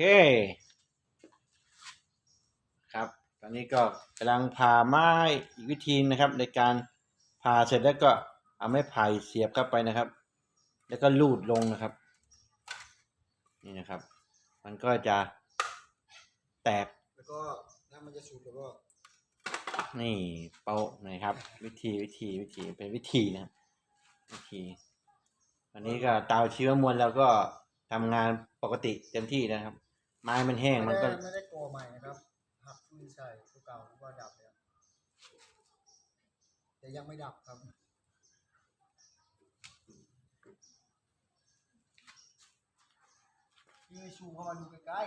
เค ครับ ตอนนี้ก็กำลังผ่าไม้อีกวิธีนะครับ ในการผ่าเสร็จแล้วก็เอาไม้ไผ่เสียบเข้าไปนะครับ แล้วก็ลูดลงนะครับ นี่นะครับ มันก็จะแตก แล้วก็ถ้ามันจะสุดแล้วก็นี่เป้านะครับ วิธีวิธีวิธีเป็นวิธีนะครับวิธีวันนี้ก็เตาชีวมวลเราก็ทำงานปกติเต็มที่นะครับ ไม้มันแห้งมันก็ไม่ได้ไม่ได้ก่อใหม่นะครับหักฟืนใส่ตัวเก่าที่ว่าดับเนี่ยแต่ยังไม่ดับครับพี่ชูเข้ามาดูใกล้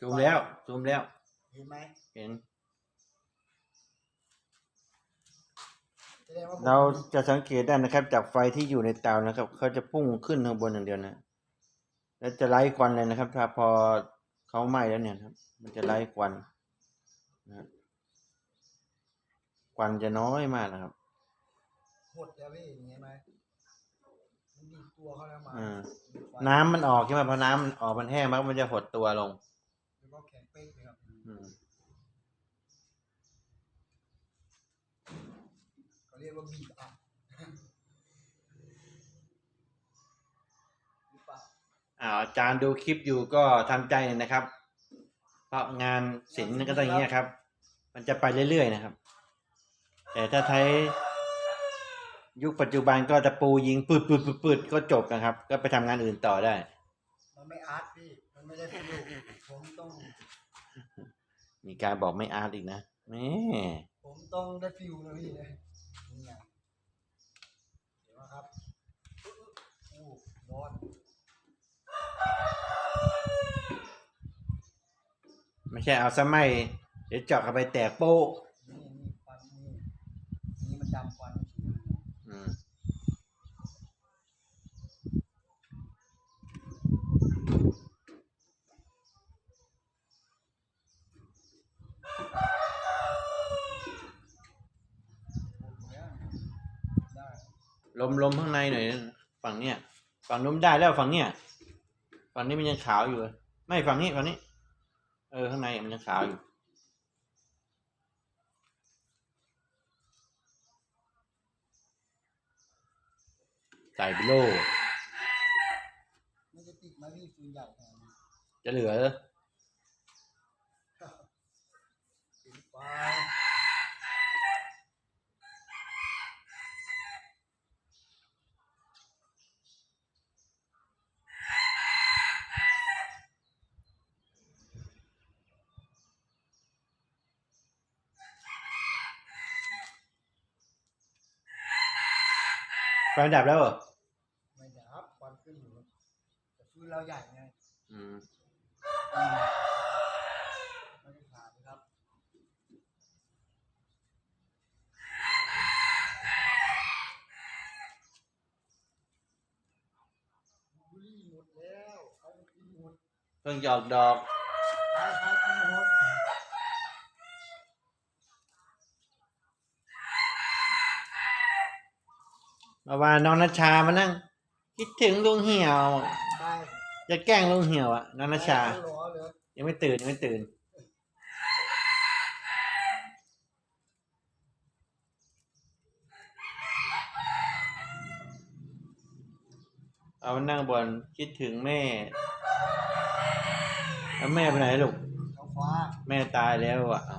ซูมแล้วซูมแล้วๆเห็นไหมเห็น แสดงว่าผมเราจะสังเกตได้นะครับ จากไฟที่อยู่ในเตานะครับ เขาจะพุ่งขึ้นข้างบนอย่างเดียวนะ แล้วจะไล่ควันเลยนะครับ ถ้าพอ เขาไหม้แล้วเนี่ยครับ มันจะไล่ควันนะครับควันจะน้อยมากนะครับหดแล้วพี่เห็นไหมมันดีดตัวเข้าแล้วมาอ่าดีดไฟน้ำมันออกใช่ไหมพอน้ำมันออกมันแห้งมันก็มันจะหดตัวลง แล้วก็แข็งเป๊กเลยครับอืมเขาเรียกว่าบีบอัพหรือเปล่า อ่าอาจารย์ดูคลิปอยู่ก็ทำใจหน่อยนะครับ เพราะงานศิลป์ก็ต้องอย่างนี้ยครับ มันจะไปเรื่อยๆนะครับ แต่ถ้าใช้ยุคปัจจุบันก็จะปูยิงปืดปืดปืดปืดก็จบนะครับ ก็ไปทำงานอื่นต่อได้ มันไม่อาร์ตพี่ มันไม่ได้สนุกผมต้อง มีการบอกไม่อาร์ตอีกนะแหม่ผมต้องได้ฟิลนะพี่นะนี่ไงเห็นไหมครับอู้ร้อน ไม่ใช่เอาซะไม่เดี๋ยวเจาะเข้าไปแตกโป๊ะนี่นี่ควันนี่นี่มันดำควันเฉยอืมหมดแล้วได้ลมลมข้างในหน่อยนะฝั่งเนี้ยฝั่งนู้นได้แล้วฝั่งเนี้ยฝั่งนี้มันยังขาวอยู่เลยไม่ฝั่งนี้ฝั่งนี้ เออ ข้างในมันยังขาวอยู่ใส่ไปโลมันจะติดไหมาพี่ฟืนใหญ่แทนจะเหลือเหรอติดไป ไฟดับแล้วเหรอไม่ดับควันขึ้นอยู่แต่ฟืนเราใหญ่ไงอืมอืมไม่ได้ขาดนะครับบุหรี่หมดแล้วเอาไปกินหมดเพิ่งหยอกดอกไปไปกินหมด มื่อวานน้องนัชชามานั่ง คิดถึงลุงเหี่ยว ไปจะแกล้งลุงเหี่ยวอะน้องนัชชา ไปรอเลยยังไม่ตื่นยังไม่ตื่น เอามานั่งบนคิดถึงแม่ แล้วแม่ไปไหนลูกเขาฟ้าแม่ตายแล้วอะเอา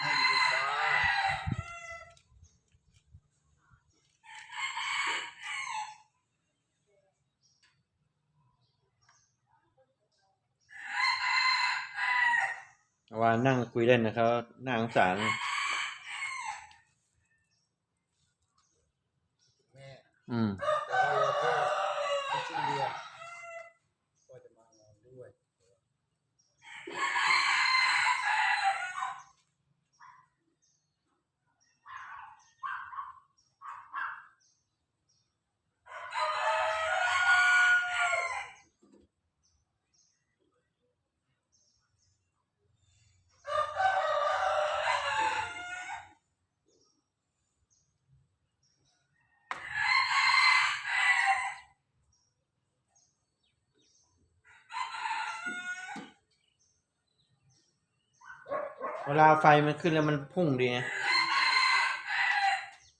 ไม่อยู่บนฟ้า เมื่อวา นนั่งคุยเล่นนะเขาน่าสงสารแม่อืม แต่ว่าเราก็ไม่สิ้นเดือนก็จะมานอนด้วย เเวลาไฟมันขึ้นแล้วมันพุ่งดีไง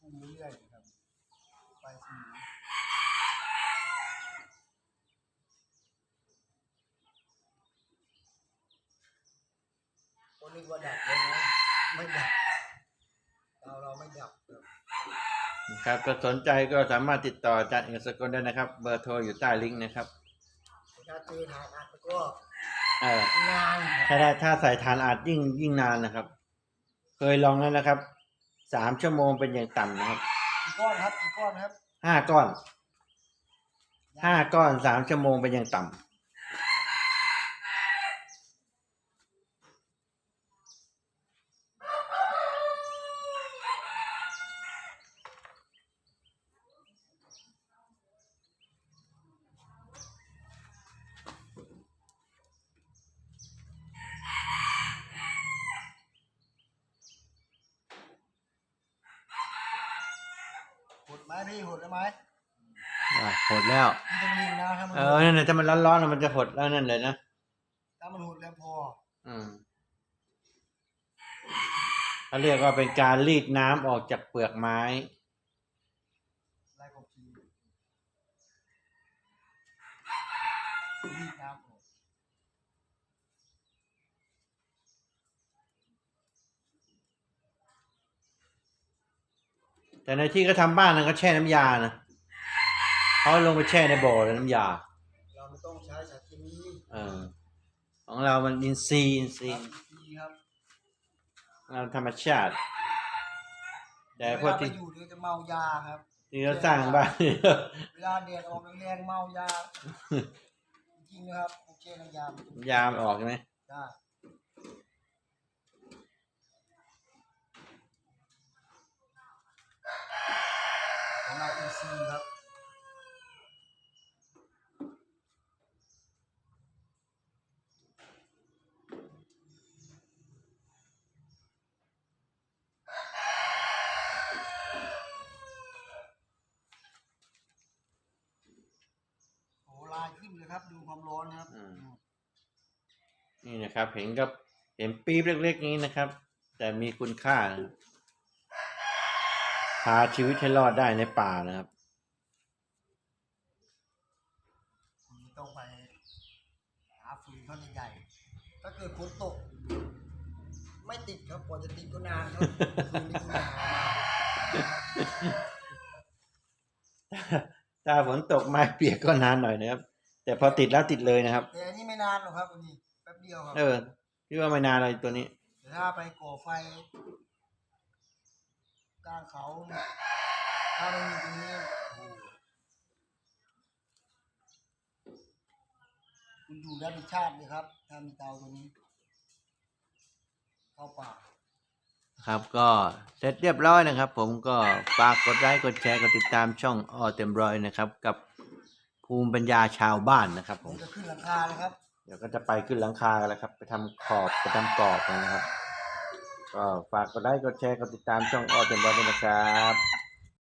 พุ่งเรื่อยๆครับไฟสีคนนึกว่าดับเลยนะไม่ดับเราเราไม่ดับครับครับก็สนใจก็สามารถติดต่ออาจารย์เอกสกลได้นะครับ เบอร์โทรอยู่ใต้ลิงก์นะครับถ้าเจอทางอัดแล้วก็ เออนานครับถ้าได้ถ้าใส่ฐานอาจยิ่งยิ่งนานนะครับ เคยลองแล้วนะครับ สามชั่วโมงเป็นอย่างต่ำนะครับ กี่ก้อนครับกี่ก้อนครับ ห้าก้อน ห้าก้อนสามชั่วโมงเป็นอย่างต่ำ พี่หดได้ไหมอะหดแล้ว มันต้องนิ่งนะถ้ามันเออนั่นน่ะถ้ามันร้อนๆแล้วมันจะหดแล้วนั่นเลยนะถ้ามันหดแล้วพออืมเขาเรียกว่าเป็นการรีดน้ำออกจากเปลือกไม้ ไล่ของทีรีดน้ำออก แต่ในที่เขาทำบ้านนั้นเขาแช่น้ำยานะเขาลงไปแช่ในบ่อเลยน้ำยา เราไม่ต้องใช้สารเคมีเออ ของเรามันอินทรีย์อินทรีครัย์บดีครับเราธรรมชาติ แต่พเววกลาไปที่อยู่เดี๋ยวจะเมายาครับ ที่เขาสร้างบ้าน เวลาแดดออกแรงๆเมายา จริงๆนะครับโอเคน้ำยามันจะยามันออกใช่ไหมได้ ของเราอินซีครับลายขึ้นเลยครับดูความร้อนนะครับ นี่นะครับ เห็นกับเห็นปี๊บเล็กๆนี้นะครับ แต่มีคุณค่านะ ครับพาชีวิตให้รอดได้ในป่านะครับคุณต้องไปหาฟืนเขาใหญ่ๆถ้าเกิดฝนตก ไม่ติดครับกว่าจะติดก็นานครับคืนนี้คุณหามาถ้าฝนตกไม้เปียกก็นานหน่อยนะครับ แต่พอติดแล้วติดเลยนะครับ แต่อันนี้ไม่นานหรอกครับอันนี้แป๊บเดียวครับเออพี่ว่าไม่นานเลยตัวนี้แต่ถ้าไปก่อไฟ กลางเขาเนี่ยถ้าไม่มีตรงนี้โอ้โหคุณอยู่ได้เป็นชาติเลยครับ ถ้ามีเตาตัวนี้ เข้าป่าครับก็เสร็จเรียบร้อยนะครับ ผมก็ฝากกดไลค์กดแชร์กดติดตามช่องออเต็มร้อยนะครับ กับภูมิปัญญาชาวบ้านนะครับผผมมจะขึ้นหลังคาเลยครับ เดี๋ยวก็จะไปขึ้นหลังคากันแล้วครับ ไปทำขอบไปทำกรอบกันนะครับ ก็ฝากกดไลค์กดแชร์กดติดตามช่องออเต็มร้อลด้วยนะครับ